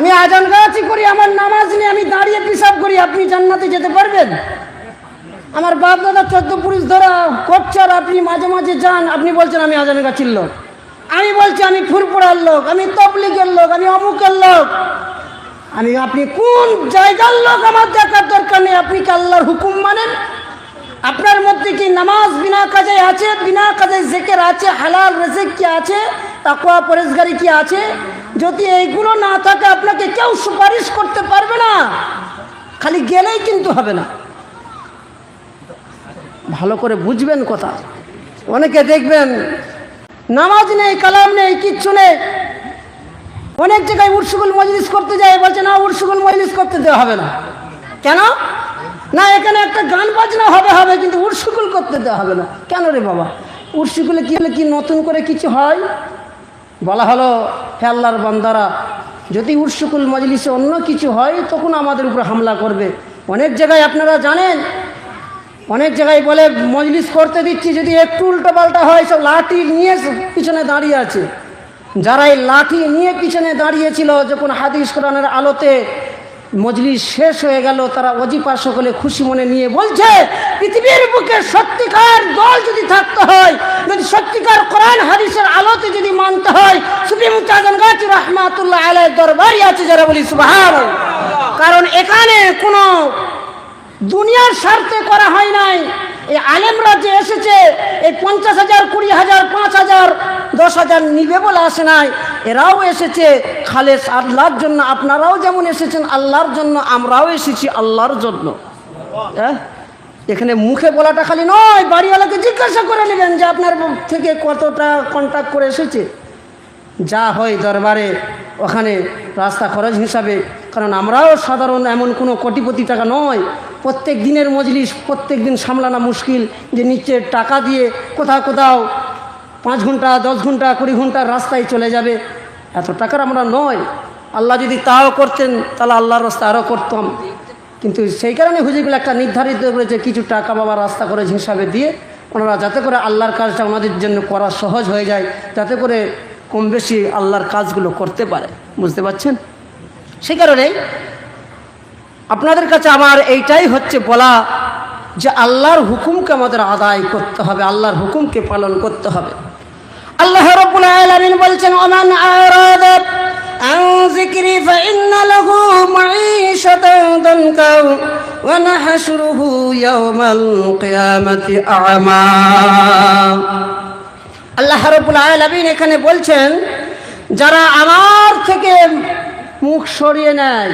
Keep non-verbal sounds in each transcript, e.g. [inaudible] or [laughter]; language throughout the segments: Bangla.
আমি আজান গাছি করি, আমার নামাজ নিয়ে আমি দাঁড়িয়ে পিসাব করি, আপনি জান্নাতে যেতে পারবেন? আমার বাপ দাদা চোদ্দ পুরুষ, ধরা করছে আপনি মাঝে মাঝে যান, আপনি বলছেন আমি আজান গাছির লোক। আমি বলছি, আমি ফুরপুরার লোক, আমি তবলিগের লোক, আমি অমুকের লোক। আমি, আপনি কোন জায়গার লোক আমার দেখার দরকার নেই, আপনি কি আল্লাহর হুকুম মানেন? আপনার মধ্যে কি নামাজ বিনা কাজে আছে, বিনা কাজে জেকের আছে, হালাল রেজেক কি আছে তাকুয়া পরেশগারি কি আছে? যদি এইগুলো না থাকে, আপনাকে কেউ সুপারিশ করতে পারবে না। খালি গেলেই কিন্তু হবে না। ভালো করে বুঝবেন কথা। অনেকে দেখবেন, নামাজ নেই, কালাম নেই, কিচ্ছু নেই। অনেক জায়গায় উর্সুগুল মজলিস করতে যায়, বলছে, না, উর্সুগুল মজলিস করতে দেওয়া হবে না। কেন? না, এখানে একটা গান বাজনা হবে হবে, কিন্তু উর্সুকুল করতে দেওয়া হবে না। কেন রে বাবা? উর্সুকুলে কি হলে কি নতুন করে কিছু হয়? বলা হলো, হে আল্লাহর বান্দারা, যদি উর্সুকুল মজলিসে অন্য কিছু হয়, তখন আমাদের উপর হামলা করবে। অনেক জায়গায় আপনারা জানেন, অনেক জায়গায় বলে, মজলিস করতে দিচ্ছি, যদি একটু উল্টো পাল্টা হয়, সব লাঠি নিয়ে পিছনে দাঁড়িয়ে আছে। যারা এই লাঠি নিয়ে পিছনে দাঁড়িয়েছিল যখন হাদিস কোরআনের আলোতে মজলিস শেষ হয়ে গেল, তারা অজিপা সকলে খুশি মনে নিয়ে বলছে, পৃথিবীর বুকে সত্যিকার দল যদি থাকতে হয়, যদি সত্যিকার কোরআন হাদিসের আলোতে যদি মানতে হয় সুপ্রিম চাজন গাছ রহমাতুল্লাহ আলহ দরবারই আছে যারা বলি সুবাহ কারণ এখানে কোনো দুনিয়ার স্বার্থে করা হয় এই আলেমরা যে এসেছে, এই পঞ্চাশ হাজার, কুড়ি হাজার, পাঁচ হাজার, দশ হাজার নিবে বলে আসে নাই, এরাও এসেছে। খালেস, আল্লাহর জন্য আপনারাও যেমন এসেছেন, আল্লাহর জন্য আমরাও এসেছি আল্লাহর জন্য। হ্যাঁ? এখানে মুখে বলাটা খালি নয়, বাড়িওয়ালাকে জিজ্ঞাসা করে নেবেন যে আপনার থেকে কতটা কন্ট্যাক্ট করে এসেছে। যা হয় দরবারে, ওখানে রাস্তা খরচ হিসাবে, কারণ আমরাও সাধারণ এমন কোনো কোটিপতি টাকা নয় প্রত্যেক দিনের মজলিস, প্রত্যেক দিন সামলানো মুশকিল, যে নিচে টাকা দিয়ে কোথাও কোথাও পাঁচ ঘণ্টা, দশ ঘণ্টা, কুড়ি ঘণ্টার রাস্তায় চলে যাবে। এত টাকার আমরা নয়। আল্লাহ যদি তাও করতেন, তাহলে আল্লাহর রাস্তা আরও করতাম। কিন্তু সেই কারণে হুজুরগুলো একটা নির্ধারিত করেছে, কিছু টাকা বাবা রাস্তা খরচ হিসাবে দিয়ে ওনারা যাতে করে আল্লাহর কাজটা ওনাদের জন্য করা সহজ হয়ে যায়, যাতে করে কম বেশি আল্লাহর কাজগুলো করতে পারে। বুঝতে পারছেন? সেই কারণেই আপনাদের কাছে আমার এইটাই হচ্ছে বলা যে আল্লাহর হুকুমকে আমাদের আদায় করতে হবে, আল্লাহর হুকুমকে পালন করতে হবে। আল্লাহ রব্বুল বলছেন এখানে বলছেন, যারা আমার থেকে মুখ সরিয়ে নেয়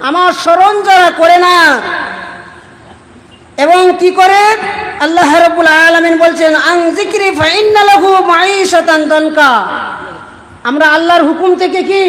আমার স্মরণ যারা করে না, এবং কি করে? আল্লাহ রব্বুল আলামিন বলছেন আং জিক্রি ফাইন্না লাহু মাঈশাতান আমরা আল্লাহর হুকুম থেকে কি?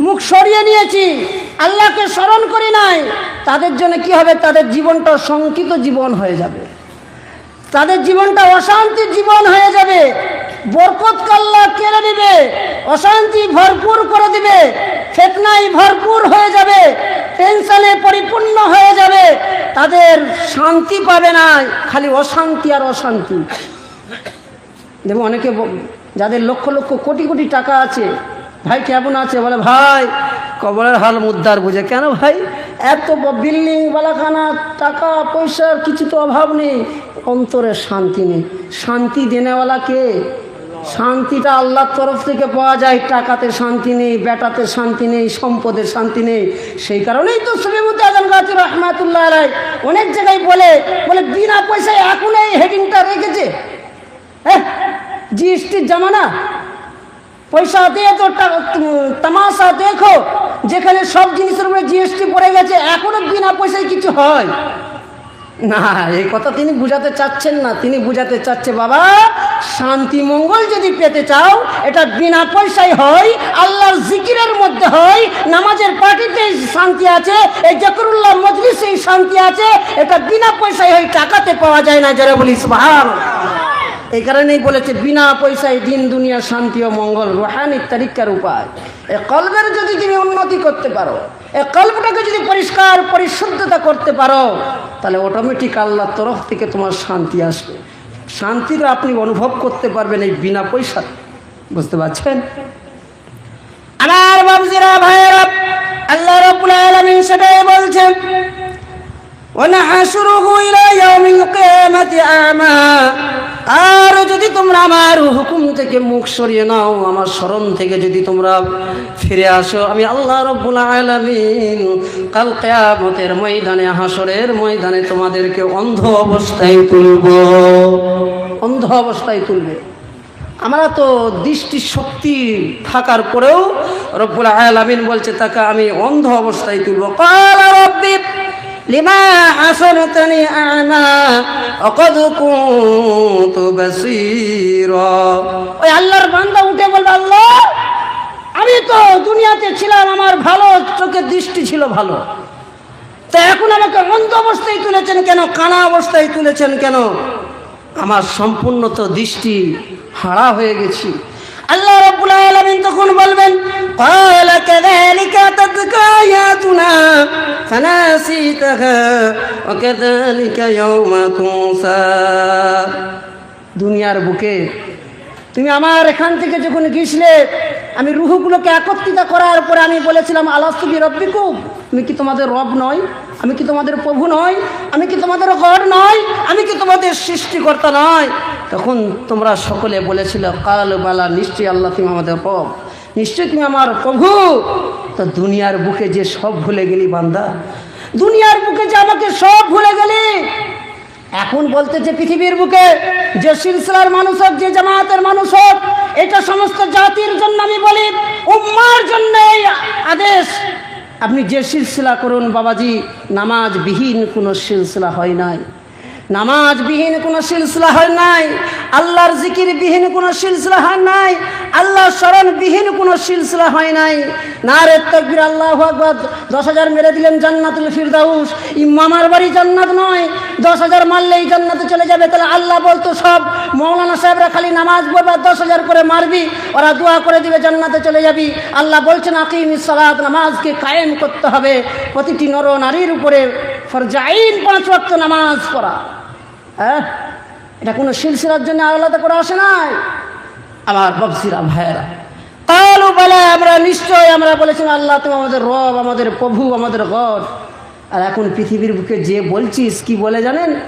মুখ সরিয়ে নিয়েছি। আল্লাহকে স্মরণ করি নাই। তাদের জন্য কি হবে? তাদের জীবনটা শঙ্কিত জীবন হয়ে যাবে। তাদের জীবনটা অশান্তির জীবন হয়ে যাবে। বরকত কাল্লা কেড়ে নেবে, অশান্তি ভরপুর করে দিবে, ফেতনাই ভরপুর হয়ে যাবে, টেনশনে পরিপূর্ণ হয়ে যাবে, তাদের শান্তি পাবে না, খালি অশান্তি আর অশান্তি। দেখো অনেকে যাদের লক্ষ লক্ষ কোটি কোটি টাকা আছে, ভাই কেমন আছে? বলে, ভাই, কবরের হাল মুদ্রার বুঝে। কেন ভাই? এত বিল্ডিং বালাখানা, টাকা, পয়সার কিছু তো অভাব নেই। অন্তরে শান্তি নেই। শান্তি দেনেওয়ালা কে? শান্তিটা আল্লাহর তরফ থেকে পাওয়া যায়। টাকাতে শান্তি নেই, বেটাতে শান্তি নেই সম্পদের শান্তি নেই। সেই কারণেই তো সুলিমুদ্দ আজম গাছ রহমাতুল্লাহ রায় অনেক জায়গায় বলে বলে বিনা পয়সায় এখন এই হেডিংটা রেখেছে। হ্যাঁ জিএসটির জামানা। পয়সা দিয়ে তো তামাশা দেখো, যেখানে সব জিনিসের উপরে জিএসটি পড়ে গেছে এখনও বিনা পয়সায় কিছু হয়। না, এই কথা তিনি বুঝাতে চাচ্ছেন না। তিনি বুঝাতে চাচ্ছে, বাবা, শান্তি মঙ্গল যদি পেতে চাও, এটা বিনা পয়সায় হয়, আল্লাহর জিকিরের মধ্যে হয়, নামাজের পার্টিতে শান্তি আছে, এই জাকরুল্লাহ মজলিসেই শান্তি আছে, এটা বিনা পয়সায় হয়, টাকাতে পাওয়া যায় না, যারা বলিস ভাব এই কারণেই বলেছে, বিনা পয়সায় দিন, দুনিয়া শান্তি ও মঙ্গল, রোহানি তারিকার উপায়। এ কলবের যদি তুমি উন্নতি করতে পারো এ কল্পটাকে যদি পরিষ্কার পরিশুদ্ধতা করতে পারো, তাহলে অটোমেটিক আল্লাহর তরফ থেকে তোমার শান্তি আসবে। শান্তিটা আপনি অনুভব করতে পারবেন এই বিনা পয়সা বুঝতে পারছেন? আমার বাবজিরা, ভাইয়েরা, আল্লাহ রবুল আলমিন সেটাই বলছেন ونحشره إلى يوم القيامة أعمى আর যদি তোমরা আমার হুকুম থেকে মুখ সরিয়ে নাও আমার স্মরণ থেকে যদি তোমরা ফিরে আসো আমি আল্লাহ রব্বুল আলামিন কাল কেয়ামতের ময়দানে হাসরের ময়দানে তোমাদেরকে অন্ধ অবস্থায় তুলব অন্ধ অবস্থায় তুলবে আমরা তো দৃষ্টি শক্তি থাকার পরেও রব্বুল আলামিন বলছে তাকে আমি অন্ধ অবস্থায় তুলব কাল রব্বি লিমা হাসরতনি আ'মা অকদ কুনতু বাসীরা। ওই আল্লাহর বান্দা উঠে বলবে, আল্লাহ, আমি তো দুনিয়াতে ছিলাম, আমার ভালো চোখের দৃষ্টি ছিল ভালো। তা এখন আমাকে অন্ধ অবস্থায় তুলেছেন কেন? কানা অবস্থায় তুলেছেন কেন? আমার সম্পূর্ণ তো দৃষ্টি হারা হয়ে গেছি। আল্লাহ রাব্বুল আলামিন তখন বলবেন قال كذلك أتتك آياتنا فنسيتها وكذلك يوم تنسى দুনিয়ার বুকে তুমি আমার এখান থেকে যখন গিয়েছিলে, আমি রুহগুলোকে একত্রিত করার পরে আমি বলেছিলাম আলাস্তুবি রব্বিকুম আমি কি তোমাদের রব নয়? আমি কি তোমাদের প্রভু নয়? আমি কি তোমাদের গড নয়? আমি কি তোমাদের সৃষ্টিকর্তা নয়? তখন তোমরা সকলে বলেছিল, কাল বালা, নিশ্চয়ই আল্লাহ তুমি আমাদের রব। নিশ্চয়ই তুমি আমার প্রভু। তো দুনিয়ার বুকে যে সব ভুলে গেলি বান্দা, দুনিয়ার বুকে যে আমাকে সব ভুলে গেলি এখন বলতেছে পৃথিবীর বুকে যে সিলসিলার মানুষ হোক, যে জামায়াতের মানুষ হোক, এটা সমস্ত জাতির জন্য আমি বলি, উম্মার জন্য এই আদেশ। আপনি যে সিলসিলা করুন বাবাজি নামাজ বিহীন কোনো সিলসিলা হয় নাই। নামাজ বিহীন কোনো সিলসিলা হয় নাই, আল্লাহর জিকির বিহীন কোনো সিলসিলা হয় নাই আল্লাহ স্মরণ বিহীন কোনো সিলসিলা হয় নাই। না রে তকবির, আল্লাহ আকবর, দশ হাজার মেরে দিলেন জান্নাতুল ফিরদাউস। ইমামার বাড়ি জান্নাত নয়, দশ হাজার মারলেই জান্নাতে চলে যাবে। তাহলে আল্লাহ বলতো সব, মৌলানা সাহেবরা খালি নামাজ পড়বে, দশ হাজার করে মারবি, ওরা দোয়া করে দিবে, জান্নাতে চলে যাবি। আল্লাহ বলছেন আকিম সালাত, নামাজকে কায়েম করতে হবে। প্রতিটি নর নারীর উপরে ফরজাইন পাঁচ ওয়াক্ত নামাজ পড়া। হ্যাঁ? এটা কোনো সিলসিলার জন্য আলাদা করে আসে নাই। আমার ববসিরা ভাইয়েরা। কালু বলে, আমরা নিশ্চয় আমরা বলেছিলাম আল্লাহ তুমি আমাদের রব, আমাদের প্রভু, আমাদের গড। আর এখন পৃথিবীর বুকে যে বলছিস, কি বলে জানেন?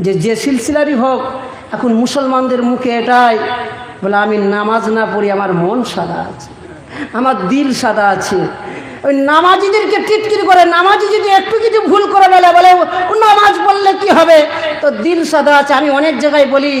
যে যে সিলসিলারই হোক, এখন মুসলমানদের মুখে এটাই। বলে, আমি নামাজ না পড়ি, আমার মন সাদা আছে। আমার দিল সাদা আছে। ওই নামাজিদেরকে টিটকির করে নামাজি যদি একটু কিছু ভুল করে বলে বলে নামাজ বললে কি হবে? তো দিল সাদা আছে। আমি অনেক জায়গায় বলি,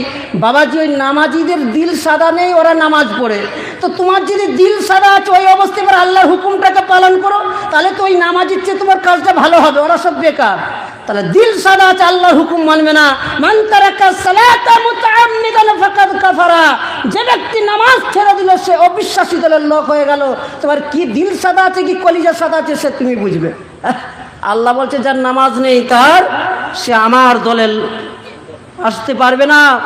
বাবাজি, ওই নামাজিদের দিল সাদা নেই, ওরা নামাজ পড়ে। তো তোমার যদি দিল সাদা আছে, ওই অবস্থায় এবার আল্লাহর হুকুমটাকে পালন করো, তাহলে তো ওই নামাজির চেয়ে তোমার কাজটা ভালো হবে। ওরা সব বেকার। তাহলে দিল সাদা আছে, আল্লাহর হুকুম মানবে না। মান তারাকা সালাতা মুতাআম্মিদান ফাকাদ কাফারা। যে ব্যক্তি নামাজ ছেড়ে দিল, সে অবিশ্বাসী দলের লোক হয়ে গেল। তোমার কি দিল সাদা আছে, কি কলিজা সাদা আছে, সে তুমি বুঝবে। [laughs] আল্লাহ বলছে, যার নামাজ নেই তার, সে আমার দলের আসতে পারবে না।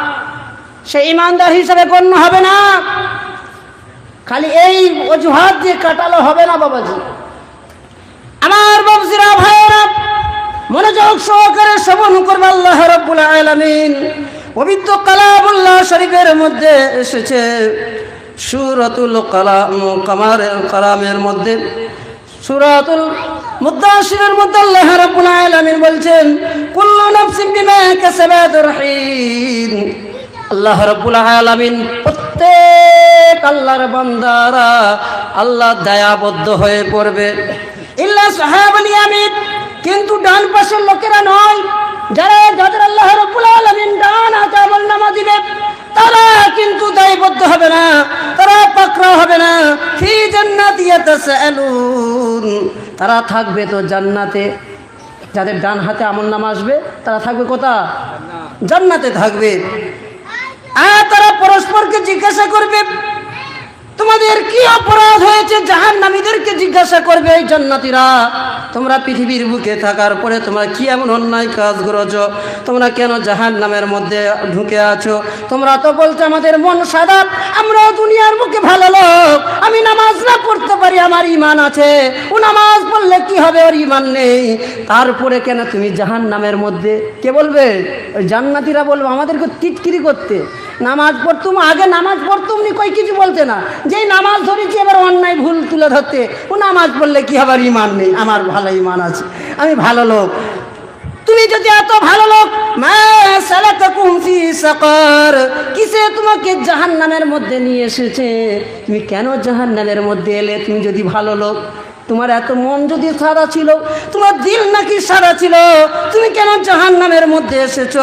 সে ইমানদার হিসাবে গণ্য হবে না। খালি এই অজুহাত দিয়ে কাটালো হবে না বাবাজি। আমার ববজিরা ভাইয়েরা মনোযোগ সহকারে শ্রবণ করবে আল্লাহ রব্বুল আলামিন। পবিত্র কালামুল্লাহ শরীফের মধ্যে এসেছে। সুরতুল কালাম কামার কালামের মধ্যে। সুরাতুল মুদাসিরের মধ্যে আল্লাহ রাব্বুল আলামিন বলছেন, কুল্লু নাফসিন বিমা কাসাবাত রহিম। আল্লাহ রাব্বুল আলামিন প্রত্যেক আল্লাহর বান্দারা আল্লাহ দয়াবদ্ধ হয়ে পড়বে। ইল্লা সাহাবাল ইয়ামিন। কিন্তু ডান পাশের লোকেরা নয়। যারা যাদের আল্লাহ রাব্বুল আলামিন ডান হাতে আমল নামা দিবে, তারা কিন্তু দায়বদ্ধ হবে না, তারা পাকড়া হবে না। ফি জান্নাতি ইয়াতাসালুন তারা থাকবে তো জান্নাতে। যাদের ডান হাতে আমল নামা আসবে, তারা থাকবে কোথা? জান্নাতে থাকবে। আর তারা পরস্পরকে জিজ্ঞাসা করবে তোমাদের কি অপরাধ হয়েছে? জাহান নামীদেরকে জিজ্ঞাসা করবে এই জান্নাতীরা। তোমরা পৃথিবীর বুকে থাকার পরে তোমরা কি এমন অন্যায় কাজ করেছ? তোমরা কেন জাহান নামের মধ্যে ঢুকে আছো? তোমরা তো বলছো আমাদের মন সাদা আমরা দুনিয়ার বুকে ভালো লোক। আমি নামাজ না পড়তে পারি, আমার ইমান আছে। ও নামাজ পড়লে কি হবে? ওর ইমান নেই। তারপরে কেন তুমি জাহান নামের মধ্যে? কে বলবে? জান্নাতিরা বলব, আমাদেরকে টিটকিরি করতে। নামাজ পড়তুম, আগে নামাজ পড়তুম নি কই কিছু বলতে না। যেই নামাজ ধরেছি, এবার অন্যায় ভুল তুলে ধরতে। ও নামাজ পড়লে কি আবার ইমান নেই? আমার ভালো ইমান আছে। আমি ভালো লোক। তুমি যদি এত ভালো লোক কিসে তোমাকে জাহান্নামের মধ্যে নিয়ে এসেছে? তুমি কেন জাহান্নামের মধ্যে এলে? তুমি যদি ভালো লোক, তোমার এত মন যদি সাদা ছিল, তোমার দিল নাকি সাদা ছিল, তুমি কেন জাহান্নামের মধ্যে এসেছ?